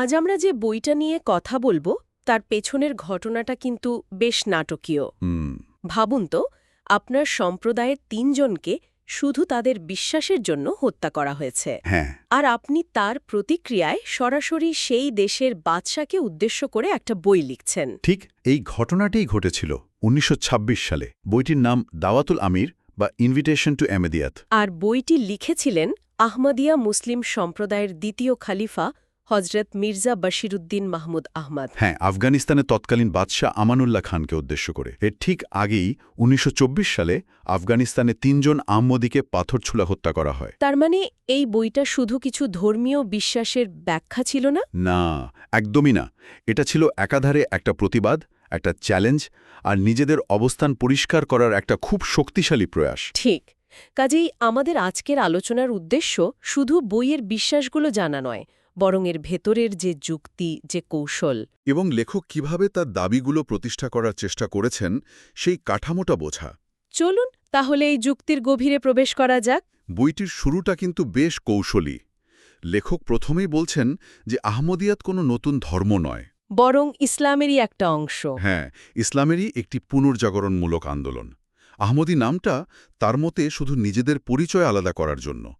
আজ আমরা যে বইটা নিয়ে কথা বলব তার পেছনের ঘটনাটা কিন্তু বেশ নাটকীয়। ভাবুন তো আপনার সম্প্রদায়ের তিনজনকে শুধু তাদের বিশ্বাসের জন্য হত্যা করা হয়েছে। হ্যাঁ। আর আপনি তার প্রতিক্রিয়ায় সরাসরি সেই দেশের বাদশাকে উদ্দেশ্য করে একটা বই লিখছেন। ঠিক এই ঘটনাটাই ঘটেছিল উনিশশো ছাব্বিশ সালে। বইটির নাম দাওয়াতুল আমির বা ইনভিটেশন টু এমেদিয়াত আর বইটি লিখেছিলেন আহমদিয়া মুসলিম সম্প্রদায়ের দ্বিতীয় খালিফা হজরত মির্জা বশিরুদ্দিন মাহমুদ আহমদ। হ্যাঁ আফগানিস্তানের তৎকালীন বাদশাহ আমানুল্লাহ খানকে উদ্দেশ্য করে। এর ঠিক আগেই উনিশশো চব্বিশ সালে আফগানিস্তানে তিনজন আহমদিকে পাথর ছুলা হত্যা করা হয়। তার মানে এই বইটা শুধু কিছু ধর্মীয় বিশ্বাসের ব্যাখ্যা ছিল না? না একদমই না। এটা ছিল একাধারে একটা প্রতিবাদ একটা চ্যালেঞ্জ আর নিজেদের অবস্থান পরিষ্কার করার একটা খুব শক্তিশালী প্রয়াস। ঠিক। কাজেই আমাদের আজকের আলোচনার উদ্দেশ্য শুধু বইয়ের বিশ্বাসগুলো জানা নয় বরং এর ভেতরের যে যুক্তি যে কৌশল। এবং লেখক কীভাবে তার দাবিগুলো প্রতিষ্ঠা করার চেষ্টা করেছেন সেই কাঠামোটা বোঝা। চলুন তাহলে এই যুক্তির গভীরে প্রবেশ করা যাক। বইটির শুরুটা কিন্তু বেশ কৌশলী। লেখক প্রথমেই বলছেন যে আহমদিয়াত কোনো নতুন ধর্ম নয়। বরং ইসলামেরই একটা অংশ। হ্যাঁ ইসলামেরই একটি পুনর্জাগরণমূলক আন্দোলন। আহমদি নামটা তার মতে শুধু নিজেদের পরিচয় আলাদা করার জন্য।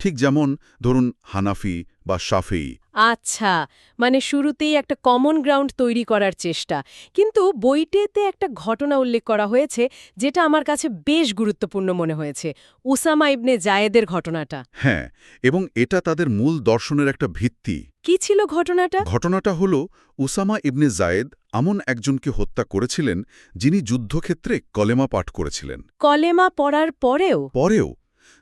ঠিক যেমন ধরুন হানাফি বা শাফেই আচ্ছা মানে শুরুতেই একটা কমন গ্রাউন্ড তৈরি করার চেষ্টা। কিন্তু বইটেতে একটা ঘটনা উল্লেখ করা হয়েছে যেটা আমার কাছে বেশ গুরুত্বপূর্ণ মনে হয়েছে। উসামা ইবনে জায়েদের ঘটনাটা। হ্যাঁ এবং এটা তাদের মূল দর্শনের একটা ভিত্তি। কি ছিল ঘটনাটা? ঘটনাটা হল উসামা ইবনে জায়েদ এমন একজনকে হত্যা করেছিলেন যিনি যুদ্ধক্ষেত্রে কলেমা পাঠ করেছিলেন। কলেমা পড়ার পরেও? পরেও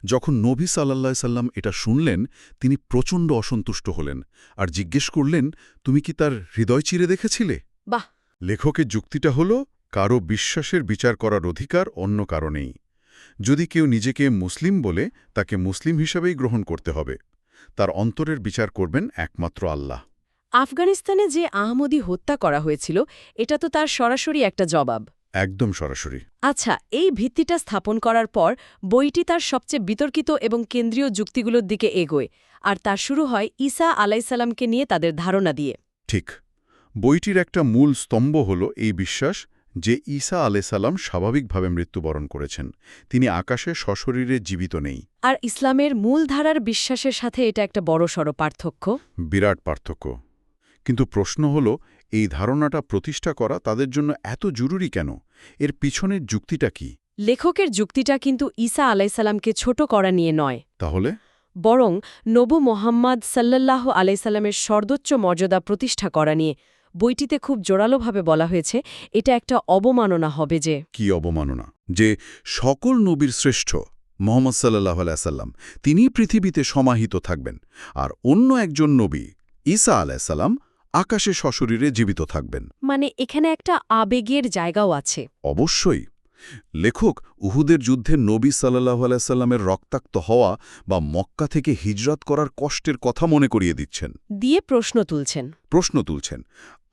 যখন নবী সাল্লা সাল্লাম এটা শুনলেন তিনি প্রচণ্ড অসন্তুষ্ট হলেন আর জিজ্ঞেস করলেন তুমি কি তার হৃদয় চিরে দেখেছিলে? বাহ! লেখকের যুক্তিটা হল কারও বিশ্বাসের বিচার করার অধিকার অন্য কারণেই। যদি কেউ নিজেকে মুসলিম বলে তাকে মুসলিম হিসাবেই গ্রহণ করতে হবে। তার অন্তরের বিচার করবেন একমাত্র আল্লাহ। আফগানিস্তানে যে আহমদি হত্যা করা হয়েছিল এটা তো তার সরাসরি একটা জবাব। একদম সরাসরি। আচ্ছা এই ভিত্তিটা স্থাপন করার পর বইটি তার সবচেয়ে বিতর্কিত এবং কেন্দ্রীয় যুক্তিগুলোর দিকে এগোয় আর তার শুরু হয় ঈসা আলাইসাল্লামকে নিয়ে তাদের ধারণা দিয়ে। ঠিক বইটির একটা মূল স্তম্ভ হল এই বিশ্বাস যে ঈসা আলাইসাল্লাম স্বাভাবিকভাবে মৃত্যুবরণ করেছেন তিনি আকাশে সশরীরে জীবিত নেই। আর ইসলামের মূলধারার বিশ্বাসের সাথে এটা একটা বড়সড় পার্থক্য। বিরাট পার্থক্য। কিন্তু প্রশ্ন হল এই ধারণাটা প্রতিষ্ঠা করা তাদের জন্য এত জরুরি কেন? এর পিছনের যুক্তিটা কি? লেখকের যুক্তিটা কিন্তু ঈসা আলাইসাল্লামকে ছোট করা নিয়ে নয়। তাহলে? বরং নবু মোহাম্মদ সাল্লাল্লাহ আলাইসাল্লামের সর্বোচ্চ মর্যাদা প্রতিষ্ঠা করা নিয়ে। বইটিতে খুব জোরালোভাবে বলা হয়েছে এটা একটা অবমাননা হবে যে কি অবমাননা? যে সকল নবীর শ্রেষ্ঠ মোহাম্মদ সাল্লাহ আলাইসাল্লাম তিনি পৃথিবীতে সমাহিত থাকবেন। আর অন্য একজন নবী ঈসা আলাইসাল্লাম আকাশে সশরীরে জীবিত থাকবেন। মানে এখানে একটা আবেগের জায়গাও আছে। অবশ্যই। লেখক উহুদের যুদ্ধে নবী সাল্লাহ আলাইসাল্লামের রক্তাক্ত হওয়া বা মক্কা থেকে হিজরত করার কষ্টের কথা মনে করিয়ে দিচ্ছেন। দিয়ে প্রশ্ন তুলছেন। প্রশ্ন তুলছেন।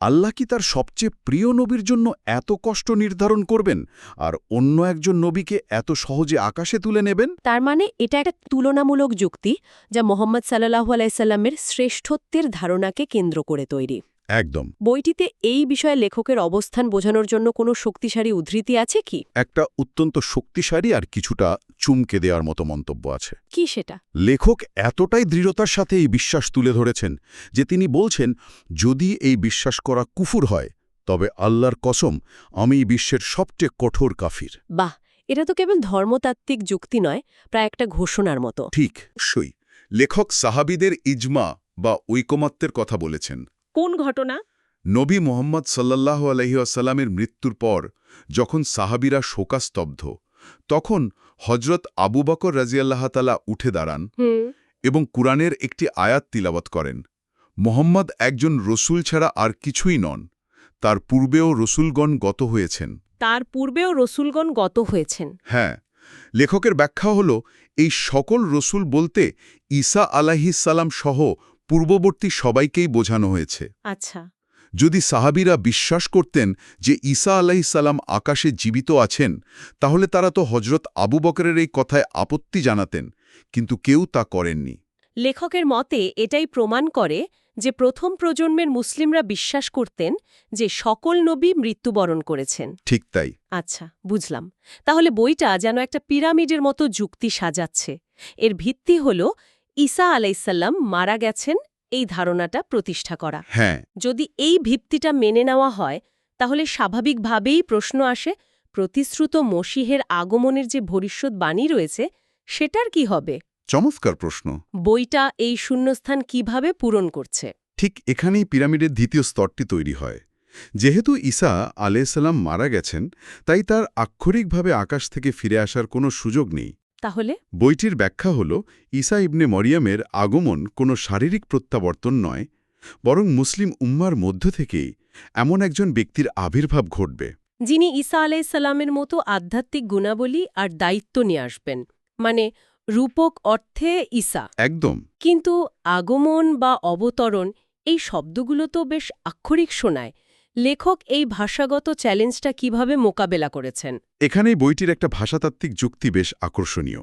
আল্লাহ কি তার সবচেয়ে প্রিয় নবীর জন্য এত কষ্ট নির্ধারণ করবেন? আর অন্য একজন নবীকে এত সহজে আকাশে তুলে নেবেন? তার মানে এটা একটা তুলনামূলক যুক্তি যা মোহাম্মদ সাল্লাহু আলাইসাল্লামের শ্রেষ্ঠত্বের ধারণাকে কেন্দ্র করে তৈরি। একদম। বইটিতে এই বিষয়ে লেখকের অবস্থান বোঝানোর জন্য কোনো শক্তিশালী উদ্ধৃতি আছে কি? একটা অত্যন্ত শক্তিশালী আর কিছুটা চুমকে দেওয়ার মতো মন্তব্য আছে। কি সেটা? লেখক এতটাই দৃঢ়তার সাথে এই বিশ্বাস তুলে ধরেছেন যে তিনি বলছেন যদি এই বিশ্বাস করা কুফুর হয় তবে আল্লাহর কসম আমি বিশ্বের সবচেয়ে কঠোর কাফির। বাহ! এটা তো কেবল ধর্মতাত্ত্বিক যুক্তি নয় প্রায় একটা ঘোষণার মতো। ঠিক সই লেখক সাহাবিদের ইজমা বা ঐকমত্যের কথা বলেছেন। কোন ঘটনা? নবী মোহাম্মদ সাল্লাহ আলহিউসাল্লামের মৃত্যুর পর যখন সাহাবিরা শোকাস্তব্ধ তখন হজরত আবু বকর রাজিয়াল্লাহতালা উঠে দাঁড়ান এবং কুরআনের একটি আয়াত তিলাবত করেন। মোহাম্মদ একজন রসুল ছাড়া আর কিছুই নন তার পূর্বেও রসুলগণ গত হয়েছেন। তার পূর্বেও রসুলগণ গত হয়েছেন। হ্যাঁ লেখকের ব্যাখ্যা হল এই সকল রসুল বলতে ঈসা আলাহিসাল্লাম সহ পূর্ববর্তী সবাইকেই বোঝানো হয়েছে। আচ্ছা। যদি সাহাবিরা বিশ্বাস করতেন যে ঈসা আলাহিসাল্লাম আকাশে জীবিত আছেন তাহলে তারা তো হজরত আবু বকরের এই কথায় আপত্তি জানাতেন কিন্তু কেউ তা করেননি। লেখকের মতে এটাই প্রমাণ করে যে প্রথম প্রজন্মের মুসলিমরা বিশ্বাস করতেন যে সকল নবী মৃত্যুবরণ করেছেন। ঠিক তাই। আচ্ছা বুঝলাম। তাহলে বইটা যেন একটা পিরামিডের মতো যুক্তি সাজাচ্ছে। এর ভিত্তি হল ঈসা আলাইসাল্লাম মারা গেছেন এই ধারণাটা প্রতিষ্ঠা করা। হ্যাঁ। যদি এই ভিত্তিটা মেনে নেওয়া হয় তাহলে স্বাভাবিকভাবেই প্রশ্ন আসে প্রতিশ্রুত মসিহের আগমনের যে ভবিষ্যৎবাণী রয়েছে সেটার কি হবে? চমৎকার প্রশ্ন। বইটা এই শূন্যস্থান কীভাবে পূরণ করছে? ঠিক এখানেই পিরামিডের দ্বিতীয় স্তরটি তৈরি হয়। যেহেতু ঈসা আলাইসাল্লাম মারা গেছেন তাই তার আক্ষরিকভাবে আকাশ থেকে ফিরে আসার কোনো সুযোগ নেই। তাহলে? বইটির ব্যাখ্যা হল ঈসা ইবনে মরিয়ামের আগমন কোনো শারীরিক প্রত্যাবর্তন নয় বরং মুসলিম উম্মার মধ্য থেকেই এমন একজন ব্যক্তির আবির্ভাব ঘটবে। যিনি ঈসা আলাইসাল্লামের মতো আধ্যাত্মিক গুণাবলী আর দায়িত্ব নিয়ে আসবেন মানে রূপক অর্থে ঈসা। একদম। কিন্তু আগমন বা অবতরণ এই শব্দগুলো তো বেশ আক্ষরিক শোনায় লেখক এই ভাষাগত চ্যালেঞ্জটা কীভাবে মোকাবেলা করেছেন? এখানেই বইটির একটা ভাষাতাত্ত্বিক যুক্তি বেশ আকর্ষণীয়।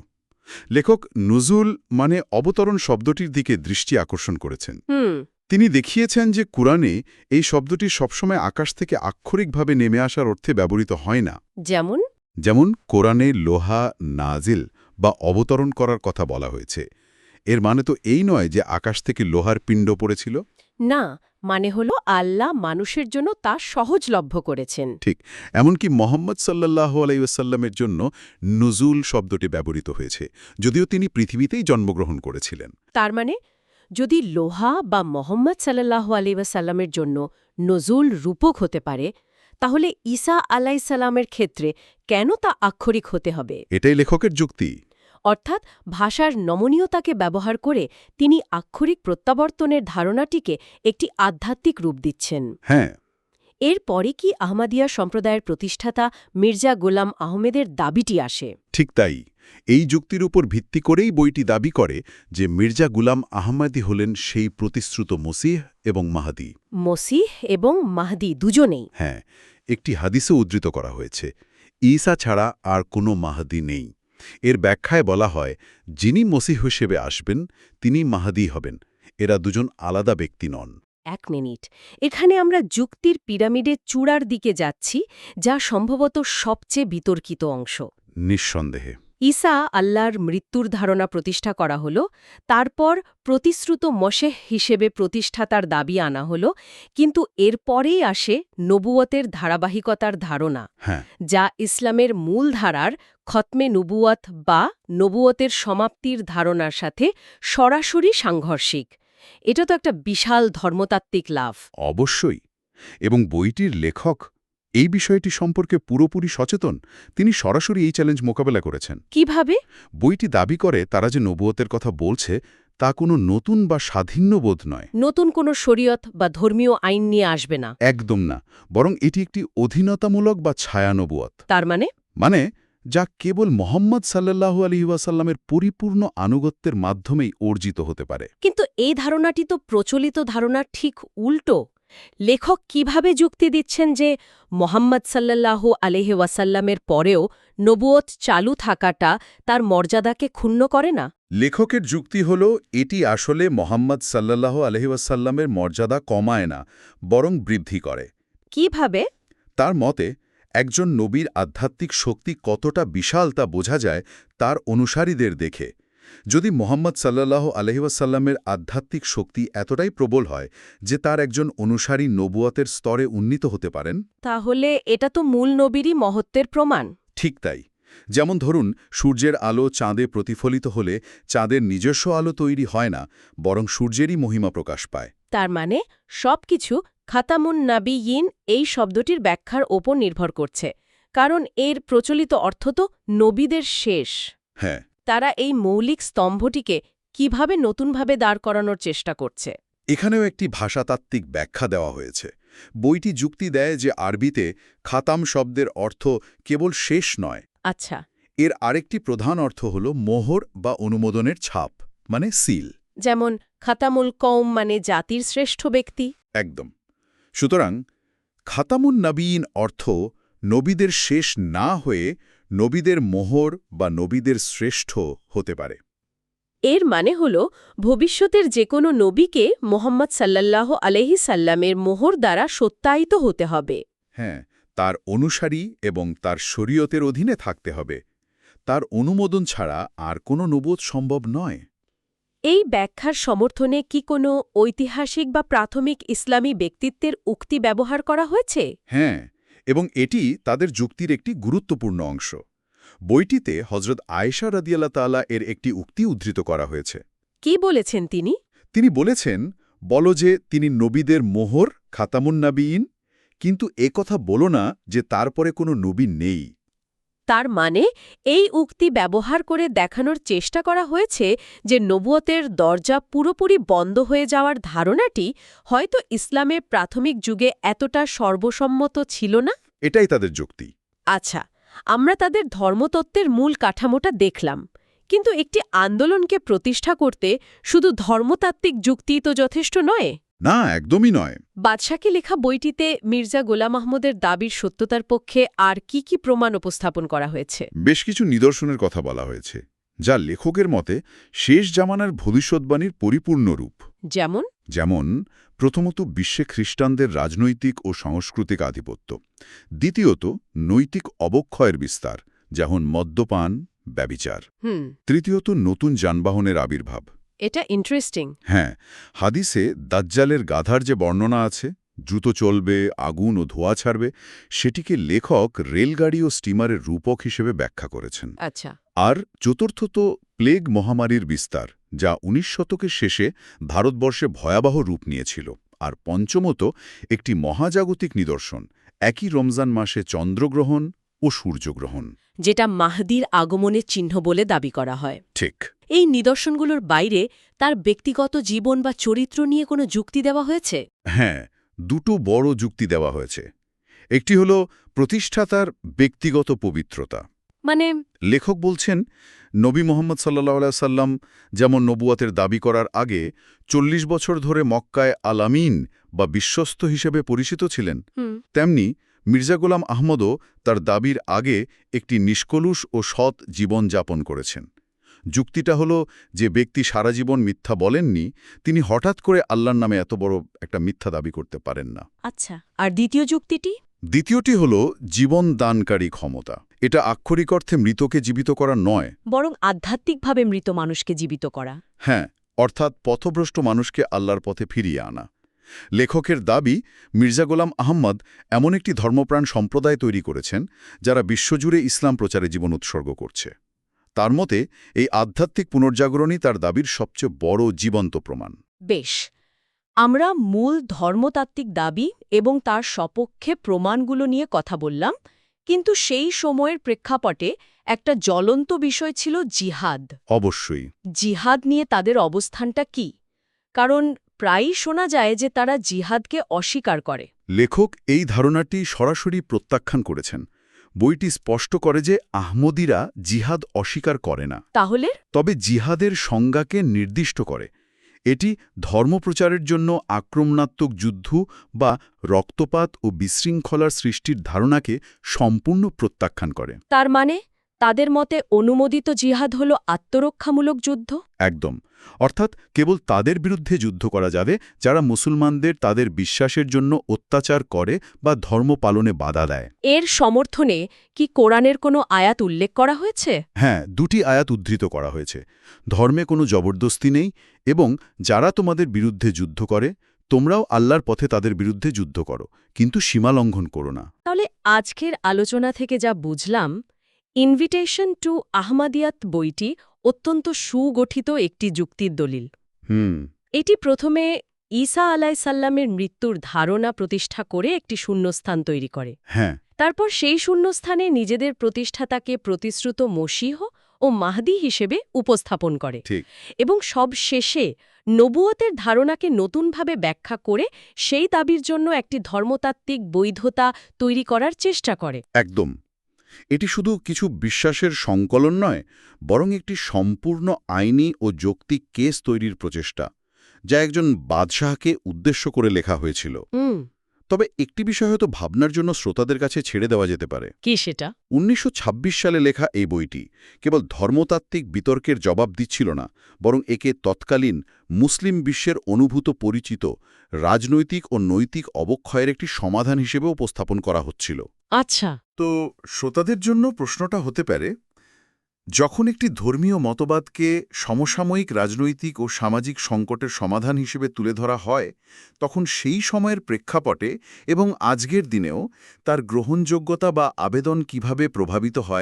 লেখক নুজুল মানে অবতরণ শব্দটির দিকে দৃষ্টি আকর্ষণ করেছেন। তিনি দেখিয়েছেন যে কুরআনে এই শব্দটি সবসময় আকাশ থেকে আক্ষরিকভাবে নেমে আসার অর্থে ব্যবহৃত হয় না। যেমন? যেমন কোরআনে লোহা নাজিল বা অবতরণ করার কথা বলা হয়েছে। এর মানে তো এই নয় যে আকাশ থেকে লোহার পিণ্ড পড়েছিল? না মানে হলো আল্লাহ মানুষের জন্য তা সহজলভ্য করেছেন। ঠিক এমনকি মোহাম্মদ সাল্লাহ আলাইসাল্লামের জন্য নুজুল শব্দটি ব্যবহৃত হয়েছে যদিও তিনি পৃথিবীতেই জন্মগ্রহণ করেছিলেন। তার মানে যদি লোহা বা মোহাম্মদ সাল্লাহ আলিবাসাল্লামের জন্য নজুল রূপক হতে পারে তাহলে ঈসা আলাইসাল্লামের ক্ষেত্রে কেন তা আক্ষরিক হতে হবে? এটাই লেখকের যুক্তি। অর্থাৎ ভাষার নমনীয়তাকে ব্যবহার করে তিনি আক্ষরিক প্রত্যাবর্তনের ধারণাটিকে একটি আধ্যাত্মিক রূপ দিচ্ছেন। হ্যাঁ। এরপরে কি আহমাদিয়া সম্প্রদায়ের প্রতিষ্ঠাতা মির্জা গোলাম আহমেদের দাবিটি আসে? ঠিক তাই। এই যুক্তির উপর ভিত্তি করেই বইটি দাবি করে যে মির্জা গুলাম আহমাদি হলেন সেই প্রতিশ্রুত মসিহ এবং মাহাদি। মসিহ এবং মাহদি দুজনেই। হ্যাঁ একটি হাদিসে উদ্ধৃত করা হয়েছে। ঈসা ছাড়া আর কোনো মাহাদি নেই। এর ব্যাখ্যায় বলা হয় যিনি মসিহ হিসেবে আসবেন তিনি মাহাদি হবেন। এরা দুজন আলাদা ব্যক্তি নন। এক মিনিট। এখানে আমরা যুক্তির পিরামিডের চূড়ার দিকে যাচ্ছি যা সম্ভবত সবচেয়ে বিতর্কিত অংশ। নিঃসন্দেহে। ঈসা আল্লাহর মৃত্যুর ধারণা প্রতিষ্ঠা করা হল তারপর প্রতিশ্রুত মশেহ হিসেবে প্রতিষ্ঠাতার দাবি আনা হল কিন্তু এরপরেই আসে নবুয়তের ধারাবাহিকতার ধারণা হ্যাঁ। যা ইসলামের মূল ধারার খতমে নবুয়ত বা নবুয়তের সমাপ্তির ধারণার সাথে সরাসরি সাংঘর্ষিক। এটা তো একটা বিশাল ধর্মতাত্ত্বিক লাভ। অবশ্যই। এবং বইটির লেখক এই বিষয়টি সম্পর্কে পুরোপুরি সচেতন তিনি সরাসরি এই চ্যালেঞ্জ মোকাবেলা করেছেন। কীভাবে? বইটি দাবি করে তারা যে নবুয়তের কথা বলছে তা কোনো নতুন বা স্বাধীন্যবোধ নয়। নতুন কোনো শরীয়ত বা ধর্মীয় আইন নিয়ে আসবে না। একদম না। বরং এটি একটি অধীনতামূলক বা ছায়ানবুয়ত তার মানে? মানে যা কেবল মোহাম্মদ সাল্লাল্লাহু আলহি ওয়াসাল্লামের পরিপূর্ণ আনুগত্যের মাধ্যমেই অর্জিত হতে পারে। কিন্তু এই ধারণাটি তো প্রচলিত ধারণা ঠিক উল্টো। লেখক কীভাবে যুক্তি দিচ্ছেন যে মোহাম্মদ সাল্লাল্লাহু আলহি ওয়াসাল্লামের পরেও নবুয়ত চালু থাকাটা তার মর্যাদাকে ক্ষুণ্ণ করে না? লেখকের যুক্তি হল এটি আসলে মোহাম্মদ সাল্লাল্লাহু আলহি ওয়াসাল্লামের মর্যাদা কমায় না বরং বৃদ্ধি করে। কীভাবে? তার মতে একজন নবীর আধ্যাত্মিক শক্তি কতটা বিশাল তা বোঝা যায় তার অনুসারীদের দেখে। যদি মোহাম্মদ সাল্লাহ আলহিবাসাল্লামের আধ্যাত্মিক শক্তি এতটাই প্রবল হয় যে তার একজন অনুসারী নবুয়তের স্তরে উন্নীত হতে পারেন? তাহলে এটা তো মূল নবীরই মহত্বের প্রমাণ। ঠিক তাই। যেমন ধরুন সূর্যের আলো চাঁদে প্রতিফলিত হলে চাঁদের নিজস্ব আলো তৈরি হয় না বরং সূর্যেরই মহিমা প্রকাশ পায়। তার মানে সবকিছু খাতামুন নাবিয়িন এই শব্দটির ব্যাখ্যার ওপর নির্ভর করছে কারণ এর প্রচলিত অর্থ তো নবীদের শেষ। হ্যাঁ। তারা এই মৌলিক স্তম্ভটিকে কীভাবে নতুনভাবে দাঁড় করানোর চেষ্টা করছে? এখানেও একটি ভাষাতাত্ত্বিক ব্যাখ্যা দেওয়া হয়েছে। বইটি যুক্তি দেয় যে আরবিতে খাতাম শব্দের অর্থ কেবল শেষ নয়। আচ্ছা। এর আরেকটি প্রধান অর্থ হল মোহর বা অনুমোদনের ছাপ মানে সিল। যেমন খাতামুল কৌম মানে জাতির শ্রেষ্ঠ ব্যক্তি। একদম। সুতরাং খাতামুন নবীন অর্থ নবীদের শেষ না হয়ে নবীদের মোহর বা নবীদের শ্রেষ্ঠ হতে পারে। এর মানে হল ভবিষ্যতের যে কোনো নবীকে মোহাম্মদ সাল্লাল্লাহ আলহি সাল্লামের মোহর দ্বারা সত্যায়িত হতে হবে। হ্যাঁ তার অনুসারী এবং তার শরীয়তের অধীনে থাকতে হবে। তার অনুমোদন ছাড়া আর কোনো নবোধ সম্ভব নয়। এই ব্যাখ্যার সমর্থনে কি কোনো ঐতিহাসিক বা প্রাথমিক ইসলামী ব্যক্তিত্বের উক্তি ব্যবহার করা হয়েছে? হ্যাঁ এবং এটি তাদের যুক্তির একটি গুরুত্বপূর্ণ অংশ। বইটিতে হজরত আয়েশা রাদিয়াল্লা তালা এর একটি উক্তি উদ্ধৃত করা হয়েছে। কি বলেছেন তিনি? তিনি বলেছেন বলো যে তিনি নবীদের মোহর খাতামুন্নাবিইন কিন্তু এ কথা বলো না যে তারপরে কোনো নবী নেই। তার মানে এই উক্তি ব্যবহার করে দেখানোর চেষ্টা করা হয়েছে যে নবুয়তের দরজা পুরোপুরি বন্ধ হয়ে যাওয়ার ধারণাটি হয়তো ইসলামের প্রাথমিক যুগে এতটা সর্বসম্মত ছিল না? এটাই তাদের যুক্তি। আচ্ছা আমরা তাদের ধর্মতত্ত্বের মূল কাঠামোটা দেখলাম কিন্তু একটি আন্দোলনকে প্রতিষ্ঠা করতে শুধু ধর্মতাত্ত্বিক যুক্তিই তো যথেষ্ট নয়। না একদমই নয়। বাদশাকে লেখা বইটিতে মির্জা গোলাম আহমদের দাবির সত্যতার পক্ষে আর কি কি প্রমাণ উপস্থাপন করা হয়েছে? বেশ কিছু নিদর্শনের কথা বলা হয়েছে যা লেখকের মতে শেষ জামানার ভবিষ্যৎবাণীর পরিপূর্ণ রূপ। যেমন? যেমন প্রথমত বিশ্বে খ্রিস্টানদের রাজনৈতিক ও সাংস্কৃতিক আধিপত্য। দ্বিতীয়ত নৈতিক অবক্ষয়ের বিস্তার যেমন মদ্যপান ব্যবিচার। তৃতীয়ত নতুন যানবাহনের আবির্ভাব। এটা ইন্টারেস্টিং হ্যাঁ হাদিসে দাজ্জালের গাধার যে বর্ণনা আছে দ্রুত চলবে আগুন ও ধোঁয়া ছাড়বে সেটিকে লেখক রেলগাড়ি ও স্টিমারের রূপক হিসেবে ব্যাখ্যা করেছেন। আচ্ছা। আর চতুর্থত প্লেগ মহামারীর বিস্তার যা উনিশ শতকের শেষে ভারতবর্ষে ভয়াবহ রূপ নিয়েছিল। আর পঞ্চমত একটি মহাজাগতিক নিদর্শন একই রমজান মাসে চন্দ্রগ্রহণ ও সূর্যগ্রহণ। যেটা মাহদির আগমনের চিহ্ন বলে দাবি করা হয়। ঠিক। এই নিদর্শনগুলোর বাইরে তার ব্যক্তিগত জীবন বা চরিত্র নিয়ে কোনো যুক্তি দেওয়া হয়েছে? হ্যাঁ দুটো বড় যুক্তি দেওয়া হয়েছে। একটি হল প্রতিষ্ঠাতার ব্যক্তিগত পবিত্রতা। মানে লেখক বলছেন নবী মোহাম্মদ সাল্লাহ সাল্লাম যেমন নবুয়াতের দাবি করার আগে চল্লিশ বছর ধরে মক্কায় আলামিন বা বিশ্বস্ত হিসেবে পরিচিত ছিলেন তেমনি মির্জা গোলাম আহমদও তার দাবির আগে একটি নিষ্কলুষ ও সৎ জীবন যাপন করেছেন। যুক্তিটা হল যে ব্যক্তি সারা জীবন মিথ্যা বলেননি তিনি হঠাৎ করে আল্লাহর নামে এত বড় একটা মিথ্যা দাবি করতে পারেন না। আচ্ছা আর দ্বিতীয় যুক্তিটি? দ্বিতীয়টি হল জীবন দানকারী ক্ষমতা। এটা আক্ষরিক অর্থে মৃতকে জীবিত করা নয়। বরং আধ্যাত্মিকভাবে মৃত মানুষকে জীবিত করা। হ্যাঁ অর্থাৎ পথভ্রষ্ট মানুষকে আল্লাহর পথে ফিরিয়ে আনা। লেখকের দাবি মির্জা গোলাম আহম্মদ এমন একটি ধর্মপ্রাণ সম্প্রদায় তৈরি করেছেন যারা বিশ্বজুড়ে ইসলাম প্রচারে জীবন উৎসর্গ করছে। তার মতে এই আধ্যাত্মিক পুনর্জাগরণই তার দাবির সবচেয়ে বড় জীবন্ত প্রমাণ। বেশ আমরা মূল ধর্মতাত্ত্বিক দাবি এবং তার সপক্ষে প্রমাণগুলো নিয়ে কথা বললাম কিন্তু সেই সময়ের প্রেক্ষাপটে একটা জ্বলন্ত বিষয় ছিল জিহাদ। অবশ্যই। জিহাদ নিয়ে তাদের অবস্থানটা কি? কারণ প্রায়ই শোনা যায় যে তারা জিহাদকে অস্বীকার করে। লেখক এই ধারণাটি সরাসরি প্রত্যাখ্যান করেছেন। বইটি স্পষ্ট করে যে আহমদিরা জিহাদ অস্বীকার করে না। তাহলে? তবে জিহাদের সংজ্ঞাকে নির্দিষ্ট করে। এটি ধর্মপ্রচারের জন্য আক্রমণাত্মক যুদ্ধ বা রক্তপাত ও বিশৃঙ্খলার সৃষ্টির ধারণাকে সম্পূর্ণ প্রত্যাখ্যান করে। তার মানে? তাদের মতে অনুমোদিত জিহাদ হল আত্মরক্ষামূলক যুদ্ধ? একদম। অর্থাৎ কেবল তাদের বিরুদ্ধে যুদ্ধ করা যাবে যারা মুসলমানদের তাদের বিশ্বাসের জন্য অত্যাচার করে বা ধর্ম পালনে বাধা দেয়। এর সমর্থনে কি কোরআনের কোনো আয়াত উল্লেখ করা হয়েছে? হ্যাঁ দুটি আয়াত উদ্ধৃত করা হয়েছে। ধর্মে কোনো জবরদস্তি নেই এবং যারা তোমাদের বিরুদ্ধে যুদ্ধ করে তোমরাও আল্লাহর পথে তাদের বিরুদ্ধে যুদ্ধ করো কিন্তু সীমা লঙ্ঘন করো না। তাহলে আজকের আলোচনা থেকে যা বুঝলাম ইনভিটেশন টু আহমাদিয়াত বইটি অত্যন্ত সুগঠিত একটি যুক্তির দলিল। হুম। এটি প্রথমে ঈসা আলাইসাল্লামের মৃত্যুর ধারণা প্রতিষ্ঠা করে একটি শূন্যস্থান তৈরি করে। হ্যাঁ। তারপর সেই শূন্যস্থানে নিজেদের প্রতিষ্ঠাতাকে প্রতিশ্রুত মসীহ ও মাহদি হিসেবে উপস্থাপন করে। এবং সব শেষে নবুয়তের ধারণাকে নতুনভাবে ব্যাখ্যা করে সেই দাবির জন্য একটি ধর্মতাত্ত্বিক বৈধতা তৈরি করার চেষ্টা করে। একদম। এটি শুধু কিছু বিশ্বাসের সংকলন নয় বরং একটি সম্পূর্ণ আইনি ও যৌক্তিক কেস তৈরির প্রচেষ্টা যা একজন বাদশাহকে উদ্দেশ্য করে লেখা হয়েছিল। তবে একটি বিষয় হয়তো ভাবনার জন্য শ্রোতাদের কাছে ছেড়ে দেওয়া যেতে পারে। কি সেটা? উনিশশো ছাব্বিশ সালে লেখা এই বইটি কেবল ধর্মতাত্ত্বিক বিতর্কের জবাব দিচ্ছিল না বরং একে তৎকালীন মুসলিম বিশ্বের অনুভূত পরিচিত রাজনৈতিক ও নৈতিক অবক্ষয়ের একটি সমাধান হিসেবে উপস্থাপন করা হচ্ছিল। আচ্ছা। তো শ্রোতাদের জন্য প্রশ্নটা হতে পারে, যখন একটি ধর্মীয় মতবাদকে সমসাময়িক রাজনৈতিক ও সামাজিক সংকটের সমাধান হিসেবে তুলে ধরা হয়, তখন সেই সময়ের প্রেক্ষাপটে এবং আজকের দিনেও তার গ্রহণযোগ্যতা বা আবেদন কীভাবে প্রভাবিত হয়